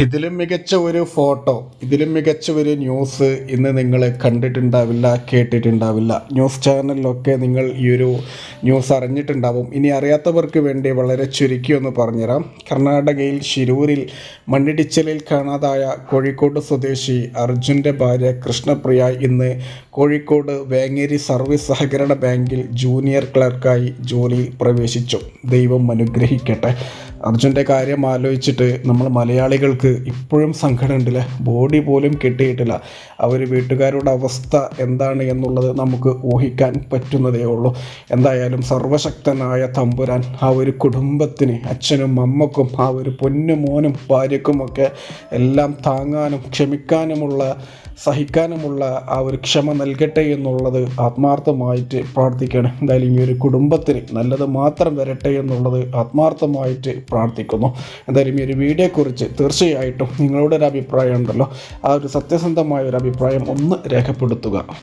ഇതിലും മികച്ച ഒരു ഫോട്ടോ ഇതിലും മികച്ച ഒരു ന്യൂസ് ഇന്ന് നിങ്ങൾ കണ്ടിട്ടുണ്ടാവില്ല കേട്ടിട്ടുണ്ടാവില്ല. ന്യൂസ് ചാനലിലൊക്കെ നിങ്ങൾ ഈ ഒരു ന്യൂസ് അറിഞ്ഞിട്ടുണ്ടാവും. ഇനി അറിയാത്തവർക്ക് വേണ്ടി വളരെ ചുരുക്കി ഒന്ന് പറഞ്ഞുതരാം. കർണാടകയിൽ ശിരൂരിൽ മണ്ണിടിച്ചിലിൽ കാണാതായ കോഴിക്കോട് സ്വദേശി അർജുന്റെ ഭാര്യ കൃഷ്ണപ്രിയ ഇന്ന് കോഴിക്കോട് വേങ്ങേരി സർവീസ് സഹകരണ ബാങ്കിൽ ജൂനിയർ ക്ലർക്കായി ജോലിയിൽ പ്രവേശിച്ചു. ദൈവം അനുഗ്രഹിക്കട്ടെ. അർജുന്റെ കാര്യം ആലോചിച്ചിട്ട് നമ്മൾ മലയാളികൾക്ക് ഇപ്പോഴും സങ്കടം ഉണ്ടല്ലേ? ബോഡി പോലും കിട്ടിയിട്ടില്ല. അവർ വീട്ടുകാരുടെ അവസ്ഥ എന്താണ് എന്നുള്ളത് നമുക്ക് ഊഹിക്കാൻ പറ്റുന്നതേ ഉള്ളൂ. എന്തായാലും സർവശക്തനായ തമ്പുരാൻ ആ ഒരു കുടുംബത്തിന് അച്ഛനും അമ്മക്കും ആ ഒരു പൊന്നുമോനും ഭാര്യക്കുമൊക്കെ എല്ലാം താങ്ങാനും ക്ഷമിക്കാനുമുള്ള സഹിക്കാനുമുള്ള ആ ഒരു ക്ഷമ നൽകട്ടെ എന്നുള്ളത് ആത്മാർത്ഥമായിട്ട് പ്രാർത്ഥിക്കണം എന്തായാലും ഈ ഒരു കുടുംബത്തിന് നല്ലത് മാത്രം വരട്ടെ എന്നുള്ളത് ആത്മാർത്ഥമായിട്ട് പ്രാർത്ഥിക്കുന്നു. എന്തായാലും ഈ ഒരു വീഡിയോയെക്കുറിച്ച് തീർച്ചയായിട്ടും നിങ്ങളുടെ ഒരു അഭിപ്രായം ഉണ്ടല്ലോ ആ ഒരു സത്യസന്ധമായ ഒരു അഭിപ്രായം ഒന്ന് രേഖപ്പെടുത്തുക.